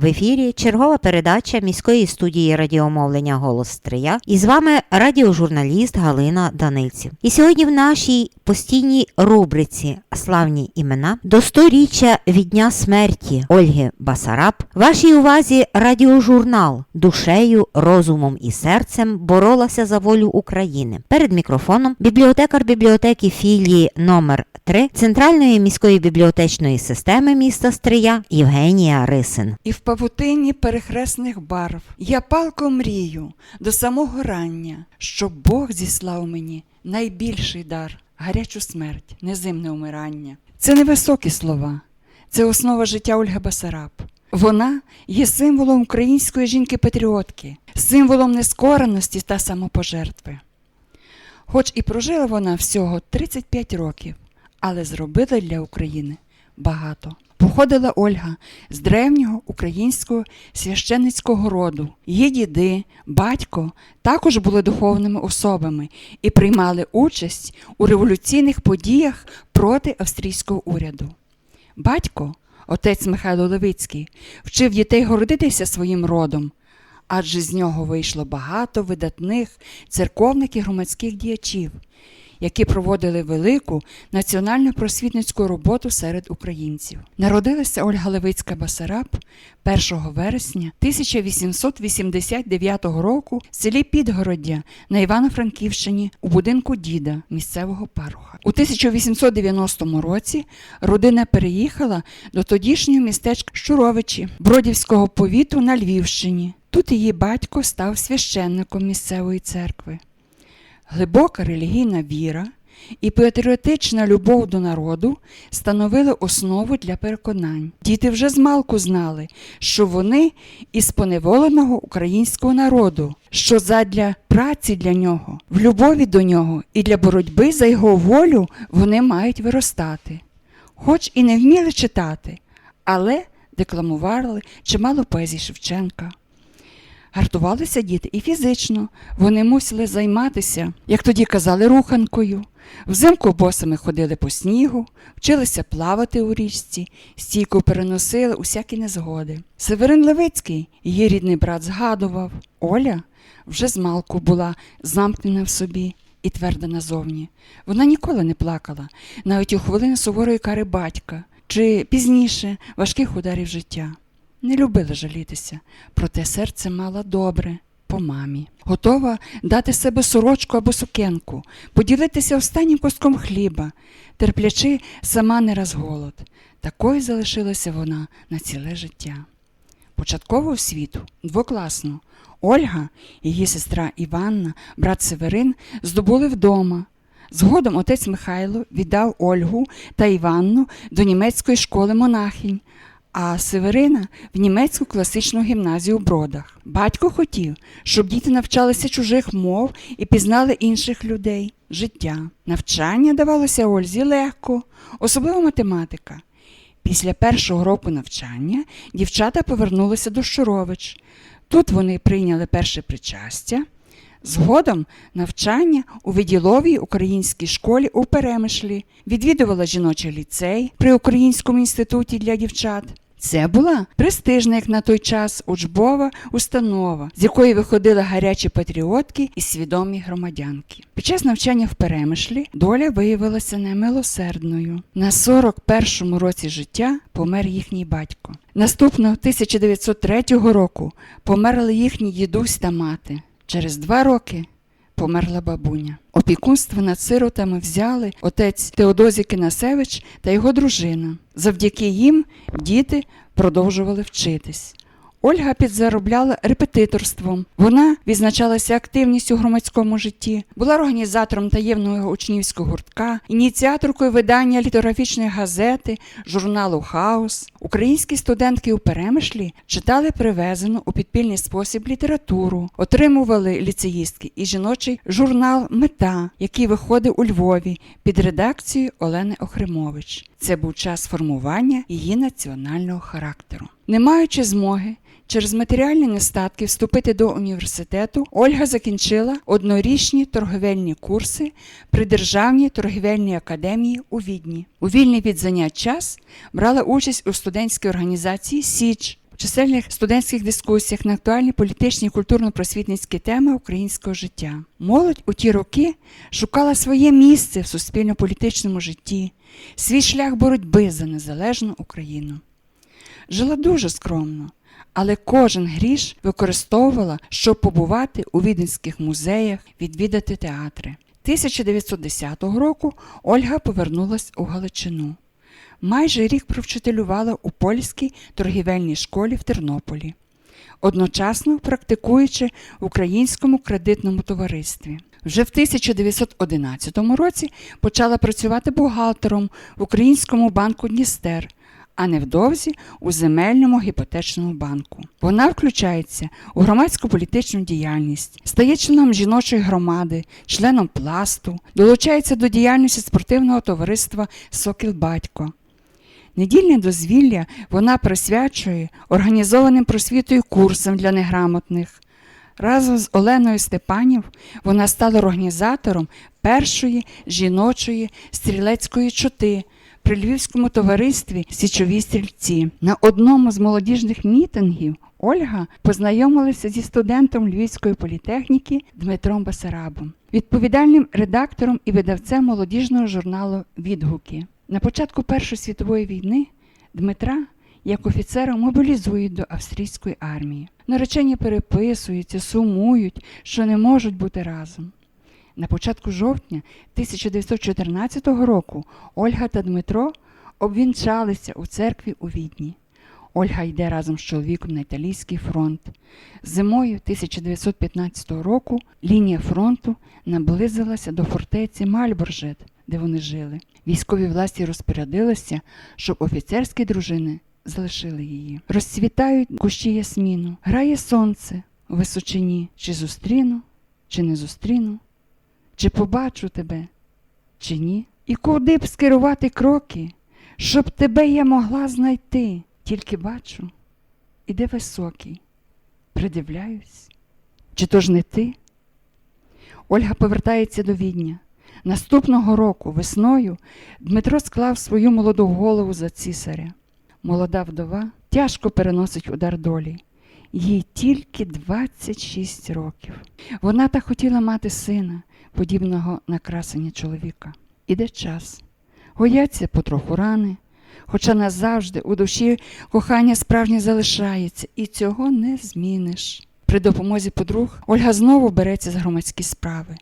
В ефірі чергова передача міської студії радіомовлення Голос Стрия. І з вами радіожурналіст Галина Данильців. І сьогодні в нашій постійній рубриці Славні імена до сторіччя від дня смерті Ольги Басараб. Вашій увазі радіожурнал душею, розумом і серцем боролася за волю України. Перед мікрофоном бібліотекар бібліотеки філії номер 3 Центральної міської бібліотечної системи міста Стрия Євгенія Рисин. І в павутині перехресних барв я палко мрію до самого рання, щоб Бог зіслав мені найбільший дар гарячу смерть, незимне умирання. Це не високі слова, це основа життя Ольги Басараб. Вона є символом української жінки-патріотки, символом нескореності та самопожертви. Хоч і прожила вона всього 35 років, але зробила для України багато. Походила Ольга з древнього українського священницького роду. Її діди, батько також були духовними особами і приймали участь у революційних подіях проти австрійського уряду. Батько, отець Михайло Левицький, вчив дітей гордитися своїм родом, адже з нього вийшло багато видатних церковних і громадських діячів, які проводили велику національну просвітницьку роботу серед українців. Народилася Ольга Левицька Басараб 1 вересня 1889 року в селі Підгороддя на Івано-Франківщині у будинку діда місцевого паруха. У 1890 році родина переїхала до тодішнього містечка Щуровичі Бродівського повіту на Львівщині. Тут її батько став священником місцевої церкви. Глибока релігійна віра і патріотична любов до народу становили основу для переконань. Діти вже змалку знали, що вони із поневоленого українського народу, що задля праці для нього, в любові до нього і для боротьби за його волю вони мають виростати. Хоч і не вміли читати, але декламували чимало поезій Шевченка. Гартувалися діти і фізично. Вони мусили займатися, як тоді казали, руханкою. Взимку босами ходили по снігу, вчилися плавати у річці, стійко переносили усякі незгоди. Северин Левицький, її рідний брат, згадував. Оля вже змалку була замкнена в собі і тверда назовні. Вона ніколи не плакала, навіть у хвилини суворої кари батька чи пізніше важких ударів життя. Не любила жалітися, проте серце мала добре по мамі. Готова дати себе сорочку або сукенку, поділитися останнім куском хліба, терплячи сама не раз голод. Такою залишилася вона на ціле життя. Початкову освіту двокласну. Ольга, її сестра Іванна, брат Северин здобули вдома. Згодом отець Михайло віддав Ольгу та Іванну до німецької школи монахинь, а Северина в німецьку класичну гімназію у Бродах. Батько хотів, щоб діти навчалися чужих мов і пізнали інших людей, життя. Навчання давалося Ользі легко, особливо математика. Після першого року навчання дівчата повернулися до Щурович. Тут вони прийняли перше причастя. Згодом навчання у відділовій українській школі у Перемишлі відвідувала жіночий ліцей при Українському інституті для дівчат. Це була престижна, як на той час, учбова установа, з якої виходили гарячі патріотки і свідомі громадянки. Під час навчання в Перемишлі доля виявилася немилосердною. На 41-му році життя помер їхній батько. Наступного 1903 року померли їхній дідусь та мати. Через два роки померла бабуня. Опікунство над сиротами взяли отець Теодозій Кинасевич та його дружина. Завдяки їм діти продовжували вчитись. Ольга підзаробляла репетиторством. Вона відзначалася активністю у громадському житті, була організатором таємного учнівського гуртка, ініціаторкою видання літографічної газети, журналу Хаос. Українські студентки у Перемишлі читали привезену у підпільний спосіб літературу, отримували ліцеїстки і жіночий журнал Мета, який виходив у Львові під редакцією Олени Охримович. Це був час формування її національного характеру. Не маючи змоги Через матеріальні нестатки вступити до університету Ольга закінчила однорічні торговельні курси при Державній торговельній академії у Відні. У вільний від занять час брала участь у студентській організації Січ. Чисельних студентських дискусіях на актуальні політичні і культурно-просвітницькі теми українського життя. Молодь у ті роки шукала своє місце в суспільно-політичному житті, свій шлях боротьби за незалежну Україну. Жила дуже скромно, але кожен гріш використовувала, щоб побувати у віденських музеях, відвідати театри. 1910 року Ольга повернулась у Галичину. Майже рік провчителювала у польській торгівельній школі в Тернополі, одночасно практикуючи в українському кредитному товаристві. Вже в 1911 році почала працювати бухгалтером в Українському банку Дністер, а невдовзі у земельному гіпотечному банку. Вона включається у громадську політичну діяльність, стає членом жіночої громади, членом пласту, долучається до діяльності спортивного товариства Сокіл Батько. Недільне дозвілля вона присвячує організованим просвітою курсам для неграмотних. Разом з Оленою Степанів вона стала організатором першої жіночої стрілецької чоти при Львівському товаристві Січові стрільці. На одному з молодіжних мітингів Ольга познайомилася зі студентом Львівської політехніки Дмитром Басарабом, відповідальним редактором і видавцем молодіжного журналу Відгуки. На початку Першої світової війни Дмитра як офіцера мобілізують до австрійської армії. Наречені переписуються, сумують, що не можуть бути разом. На початку жовтня 1914 року Ольга та Дмитро обвінчалися у церкві у Відні. Ольга йде разом з чоловіком на італійський фронт. Зимою 1915 року лінія фронту наблизилася до фортеці Мальборжет, де вони жили. Військові власті розпорядилися, щоб офіцерські дружини залишили її. Розцвітають кущі ясміну, грає сонце у височині. Чи зустріну, чи не зустріну, чи побачу тебе, чи ні? І куди б скерувати кроки, щоб тебе я могла знайти, тільки бачу, іде високий, придивляюсь, чи то ж не ти? Ольга повертається до Відня. Наступного року, весною, Дмитро склав свою молоду голову за цісаря. Молода вдова тяжко переносить удар долі. Їй тільки 26 років. Вона так хотіла мати сина, подібного на красення чоловіка. Іде час. Гояться потроху рани, хоча назавжди у душі кохання справжнє залишається, і цього не зміниш. При допомозі подруг Ольга знову береться за громадські справи.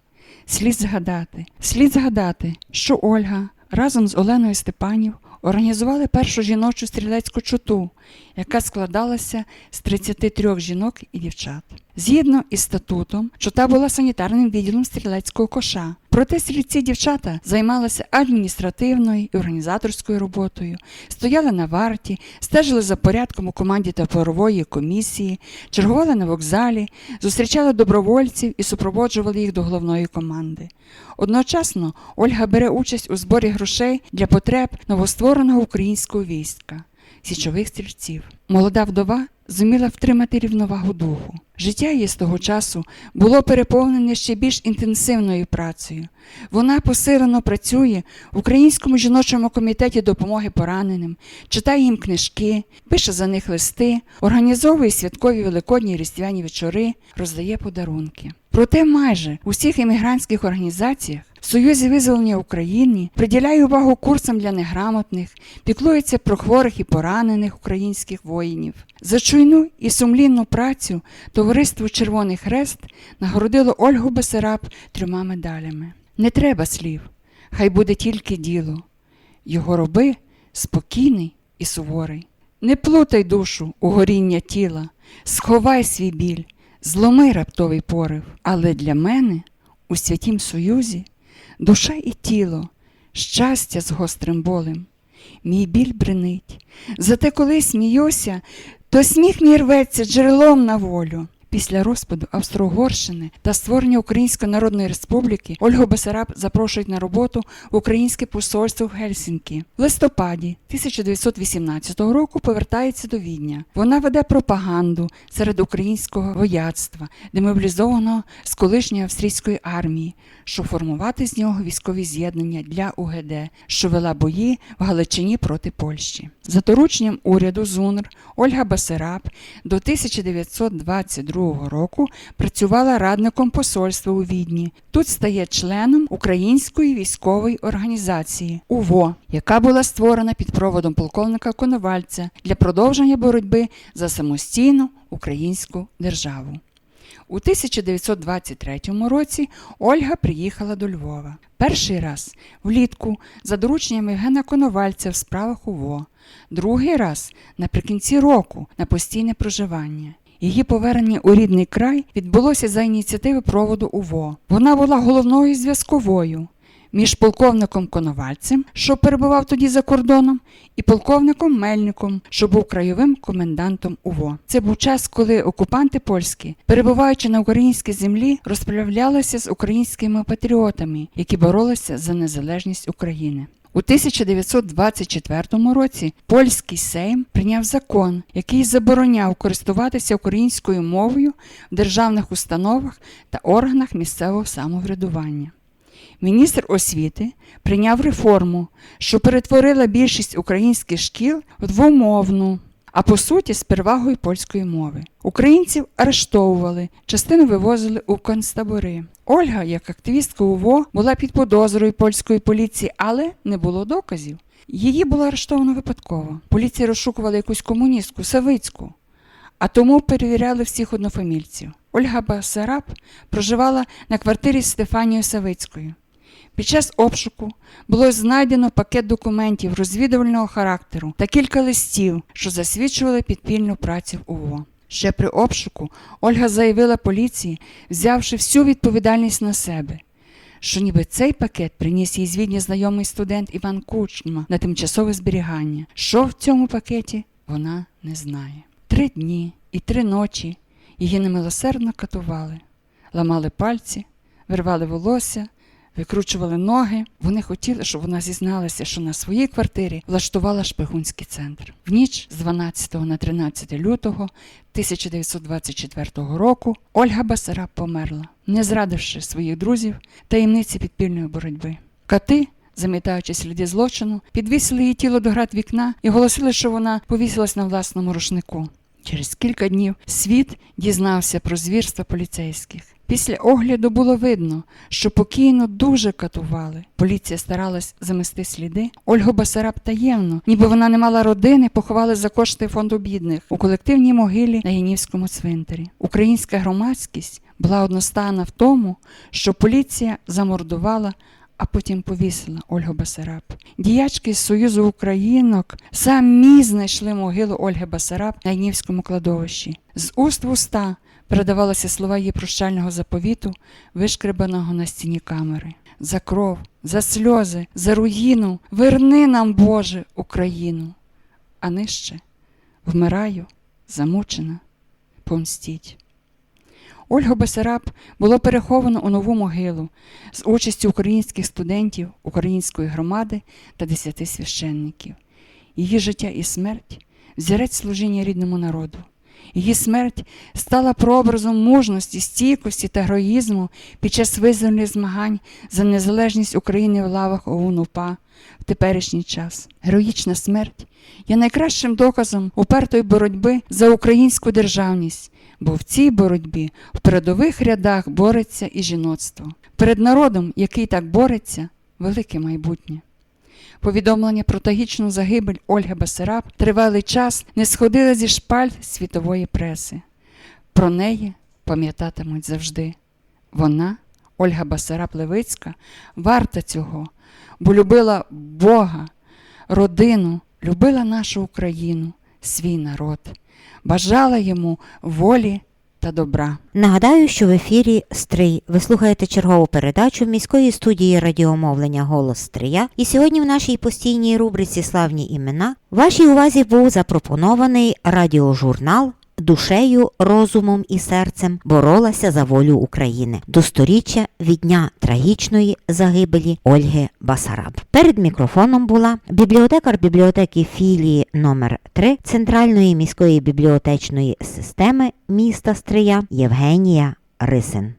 Слід згадати, слід згадати, що Ольга разом з Оленою Степанів організували першу жіночу стрілецьку чоту, яка складалася з 33 жінок і дівчат. Згідно із статутом, чота була санітарним відділом стрілецького коша. Проте стрільці дівчата займалися адміністративною і організаторською роботою, стояли на варті, стежили за порядком у команді та парової комісії, чергували на вокзалі, зустрічали добровольців і супроводжували їх до головної команди. Одночасно Ольга бере участь у зборі грошей для потреб новоствореного українського війська січових стрільців. Молода вдова зуміла втримати рівновагу духу. Життя її з того часу було переповнене ще більш інтенсивною працею. Вона посилено працює в Українському жіночому комітеті допомоги пораненим, читає їм книжки, пише за них листи, організовує святкові великодні різдвяні вечори, роздає подарунки. Проте майже у всіх емігрантських організаціях в Союзі визволення України приділяє увагу курсам для неграмотних, піклується про хворих і поранених українських воїнів. За чуйну і сумлінну працю товариство Червоний Хрест нагородило Ольгу Бесараб трьома медалями. Не треба слів, хай буде тільки діло. Його роби спокійний і суворий. Не плутай душу у горіння тіла, сховай свій біль, зломи раптовий порив. Але для мене у святім союзі душа і тіло, щастя з гострим болем. Мій біль бренить. Зате коли сміюся, то сміх мій рветься джерелом на волю. Після розпаду Австро-Угорщини та створення Української Народної Республіки Ольгу Бесараб запрошують на роботу в Українське посольство в Гельсінкі. В листопаді 1918 року повертається до Відня. Вона веде пропаганду серед українського вояцтва, демобілізованого з колишньої австрійської армії, щоб формувати з нього військові з'єднання для УГД, що вела бої в Галичині проти Польщі. За дорученням уряду ЗУНР Ольга Басараб до 1922 року працювала радником посольства у Відні. Тут стає членом Української військової організації УВО, яка була створена під проводом полковника Коновальця для продовження боротьби за самостійну українську державу. У 1923 році Ольга приїхала до Львова. Перший раз влітку за дорученням Євгена Коновальця в справах УВО, другий раз наприкінці року на постійне проживання. Її повернення у рідний край відбулося за ініціативи проводу УВО. Вона була головною зв'язковою між полковником Коновальцем, що перебував тоді за кордоном, і полковником Мельником, що був краєвим комендантом УВО. Це був час, коли окупанти польські, перебуваючи на українській землі, розправлялися з українськими патріотами, які боролися за незалежність України. У 1924 році польський Сейм прийняв закон, який забороняв користуватися українською мовою в державних установах та органах місцевого самоврядування. Міністр освіти прийняв реформу, що перетворила більшість українських шкіл в двомовну, а по суті з перевагою польської мови. Українців арештовували, частину вивозили у концтабори. Ольга, як активістка УВО, була під підозрою польської поліції, але не було доказів. Її було арештовано випадково. Поліція розшукувала якусь комуністку, Савицьку, а тому перевіряли всіх однофамільців. Ольга Басараб проживала на квартирі з Стефанією Савицькою. Під час обшуку було знайдено пакет документів розвідувального характеру та кілька листів, що засвідчували підпільну працю в УВО. Ще при обшуку Ольга заявила поліції, взявши всю відповідальність на себе, що ніби цей пакет приніс їй з Відня знайомий студент Іван Кучма на тимчасове зберігання. Що в цьому пакеті, вона не знає. Три дні і три ночі її немилосердно катували, ламали пальці, вирвали волосся, викручували ноги. Вони хотіли, щоб вона зізналася, що на своїй квартирі влаштувала шпигунський центр. В ніч з 12 на 13 лютого 1924 року Ольга Басараб померла, не зрадивши своїх друзів таємниці підпільної боротьби. Кати замітаючи сліди злочину, підвісили її тіло до град вікна і оголосили, що вона повісилась на власному рушнику. Через кілька днів світ дізнався про звірства поліцейських. Після огляду було видно, що покійно дуже катували. Поліція старалась замести сліди. Ольгу Басараб таємно, ніби вона не мала родини, поховали за кошти фонду бідних у колективній могилі на Янівському цвинтарі. Українська громадськість була одностайна в тому, що поліція замордувала а потім повісила Ольгу Басараб. Діячки з Союзу Українок самі знайшли могилу Ольги Басараб на Янівському кладовищі. З уст в уста передавалися слова її прощального заповіту, вишкребаного на стіні камери. За кров, за сльози, за руїну, верни нам, Боже, Україну. А нижче вмираю, замучена, помстіть. Ольгу Басараб було переховано у нову могилу з участю українських студентів, української громади та десяти священників. Її життя і смерть взірець служіння рідному народу. Її смерть стала прообразом мужності, стійкості та героїзму під час визвольних змагань за незалежність України в лавах ОУН УПА в теперішній час. Героїчна смерть є найкращим доказом упертої боротьби за українську державність, бо в цій боротьбі в передових рядах бореться і жіноцтво. Перед народом, який так бореться, велике майбутнє. Повідомлення про трагічну загибель Ольги Басараб тривалий час не сходили зі шпальт світової преси. Про неї пам'ятатимуть завжди. Вона, Ольга Басараб Левицька, варта цього, бо любила Бога, родину, любила нашу Україну, свій народ, бажала йому волі та добра. Нагадаю, що в ефірі Стрий. Ви слухаєте чергову передачу міської студії радіомовлення Голос Стрия. І сьогодні в нашій постійній рубриці Славні імена вашій увазі був запропонований радіожурнал душею, розумом і серцем боролася за волю України до сторіччя від дня трагічної загибелі Ольги Басараб. Перед мікрофоном була бібліотекар бібліотеки філії номер 3 Центральної міської бібліотечної системи міста Стрия Євгенія Рисин.